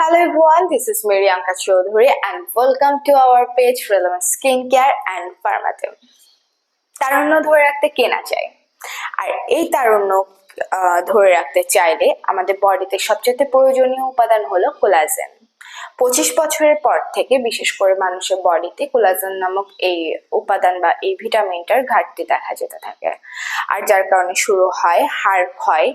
Hello everyone, this is Miriyanka Chaudhary and welcome to our page Relevant Skincare and Pharmatim. তারুণ্য ধরে রাখতে কেনা চাই আর এই তারুণ্য ধরে রাখতে চাইলে আমাদের বডিতে সবচেয়ে প্রয়োজনীয় উপাদান হলো কোলাজেন পঁচিশ বছরের পর থেকে বিশেষ করে মানুষের বডিতে কোলাজেন নামক এই উপাদান বা এই ভিটামিনটার ঘাটতি দেখা যেতে থাকে। আর যার কারণে শুরু হয় হাড় ক্ষয়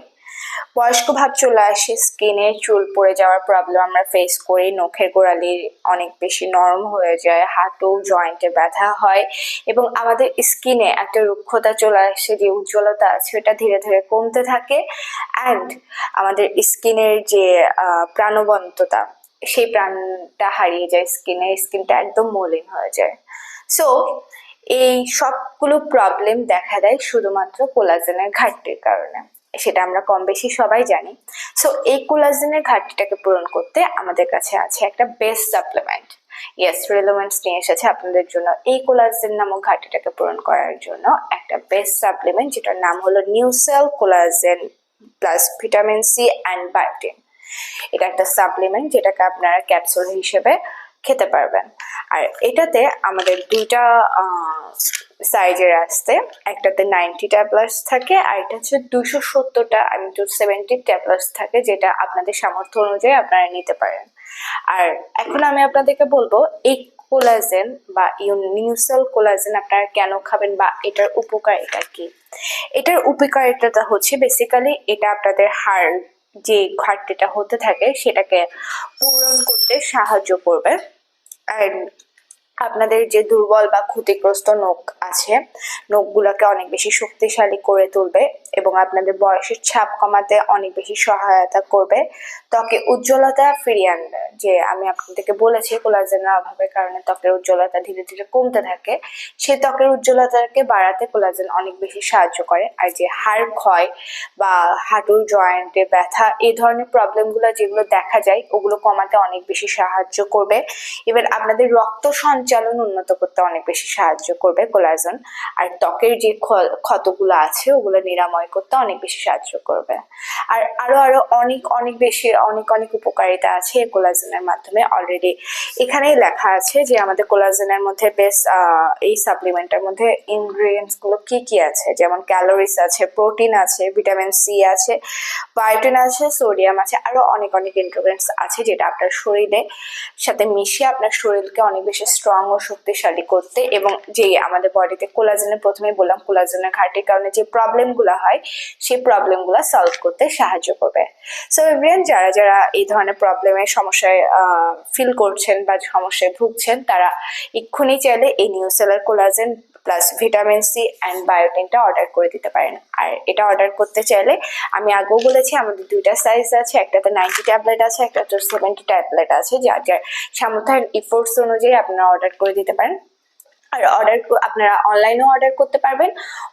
বয়স্ক ভাব চলে আসে স্কিনে চুল পড়ে যাওয়ার প্রবলেম আমরা ফেস করি, নখের গোড়ালি অনেক বেশি নরম হয়ে যায়, হাঁটু জয়েন্টে ব্যথা হয় এবং আমাদের স্কিনে একটা রুক্ষতা চলে আসে, যে উজ্জ্বলতা আছে ওটা ধীরে ধীরে কমতে থাকে অ্যান্ড আমাদের স্কিনের যে প্রাণবন্ততা, সেই প্রাণটা হারিয়ে যায় স্কিনে স্কিনটা একদম মলিন হয়ে যায়। সো এই সবগুলো প্রবলেম দেখা দেয় শুধুমাত্র কোলাজেনের ঘাটতির কারণে। সেটা আমরা কম বেশি সবাই জানি। সো এই কোলাজেনের ঘাটতিটাকে পূরণ করতে আমাদের কাছে আছে একটা বেস্ট সাপ্লিমেন্ট ইয়েস রিলেভেন্স নিয়ে এসেছে আপনাদের জন্য। এই কোলাজেন নামক ঘাটতিটাকে পূরণ করার জন্য একটা বেস্ট সাপ্লিমেন্ট যেটার নাম হলো Neucell collagen plus vitamin C and biotin এটা একটা সাপ্লিমেন্ট যেটাকে আপনারা ক্যাপসুল হিসেবে খেতে পারবেন। আর এটাতে আমাদের দুইটা সাইজের আসতে একটাতে নাইনটি ট্যাবলেটস থাকে, আর এটা হচ্ছে দুশো সত্তরটা আমি টু সেভেন্টি ট্যাবলেটস থাকে, যেটা আপনাদের সামর্থ্য অনুযায়ী আপনারা নিতে পারেন। আর এখন আমি আপনাদেরকে বলব, এই কোলাজেন বা নিউসেল কোলাজেন আপনারা কেন খাবেন বা এটার উপকারিতা কি? এটার উপকারিতাটা হচ্ছে বেসিক্যালি এটা আপনাদের হাড় যে ঘাটতিটা হতে থাকে, সেটাকে পূরণ করতে সাহায্য করবে। আর আপনাদের যে দুর্বল বা ক্ষতিগ্রস্ত নখ আছে, নখগুলোকে অনেক বেশি শক্তিশালী করে তুলবে এবং আপনাদের বয়সের ছাপ কমাতে অনেক বেশি সহায়তা করবে। ত্বকে উজ্জ্বলতা ফিরিয়ে আনবে। যে আমি আপনাদেরকে বলেছি কোলাজেনের অভাবের কারণে ত্বকের উজ্জ্বলতা ধীরে ধীরে কমতে থাকে। সে ত্বকের উজ্জ্বলতাকে বাড়াতে কোলাজেন অনেক বেশি সাহায্য করে। আর যে হাড় ক্ষয় বা হাঁটুর জয়েন্টে ব্যথা, এই ধরনের প্রবলেমগুলো যেগুলো দেখা যায়, ওগুলো কমাতে অনেক বেশি সাহায্য করবে। এবার আপনাদের রক্ত সঞ্চালন উন্নত করতে অনেক বেশি সাহায্য করবে কোলাজন। আর ত্বকের যে ক্ষতগুলো আছে, ওগুলো নিরাময় করতে অনেক বেশি সাহায্য করবে। আর আরও আরও অনেক অনেক বেশি, অনেক অনেক উপকারিতা আছে এই কোলাজেনের মাধ্যমে অলরেডি এখানেই লেখা আছে যে আমাদের কোলাজেনের মধ্যে বেশ এই সাপ্লিমেন্টের মধ্যে ইনগ্রিডিয়েন্টসগুলো কি কি আছে? যেমন ক্যালোরিস আছে প্রোটিন আছে ভিটামিন সি আছে বায়োটিন আছে সোডিয়াম আছে, আরও অনেক অনেক ইনগ্রিডিয়েন্টস আছে যেটা আপনার শরীরে সাথে মিশিয়ে আপনার শরীরকে অনেক বেশি স্ট্রং ও শক্তিশালী করতে এবং যে আমাদের বডিতে কোলাজেনের প্রথমে বললাম কোলাজেনের ঘাটির কারণে যে প্রবলেমগুলো হয়, সেই প্রবলেমগুলো সলভ করতে সাহায্য করবে। সো এভরিয়ান যারা যারা এই ধরনের প্রবলেমের সমস্যায় ফিল করছেন বা সমস্যায় ভুগছেন, তারা এক্ষুনি চাইলে এই নিউসেলার collagen plus vitamin C and বায়োটিনটা order করে দিতে পারেন। আর এটা অর্ডার করতে চাইলে আমি আগেও বলেছি, আমাদের দুইটা সাইজ আছে, একটাতে নাইনটি ট্যাবলেট আছে, একটাতে সেভেন্টি ট্যাবলেট আছে, যার যার সামর্থ্য ইফোর্টস অনুযায়ী আপনারা অর্ডার করে দিতে পারেন। আর অর্ডার আপনারা অনলাইনেও অর্ডার করতে পারবেন,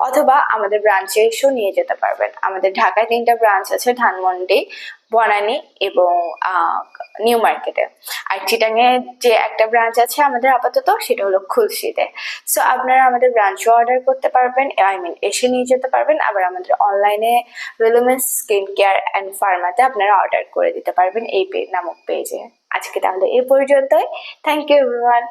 অথবা আমাদের ব্রাঞ্চে এসেও নিয়ে যেতে পারবেন। আমাদের ঢাকায় তিনটা ব্রাঞ্চ আছে, ধানমন্ডি বনানী এবং নিউ মার্কেটে। আর চিটাঙে যে একটা ব্রাঞ্চ আছে আমাদের আপাতত, সেটা হলো খুলশিতে। সো আপনারা আমাদের ব্রাঞ্চও অর্ডার করতে পারবেন আই মিন এসে নিয়ে যেতে পারবেন। আবার আমাদের অনলাইনে রিলুমেন্স স্কিন কেয়ার অ্যান্ড ফার্মাতে আপনারা অর্ডার করে দিতে পারবেন এই নামক পেজে আজকে তাহলে এই পর্যন্তই। Thank you everyone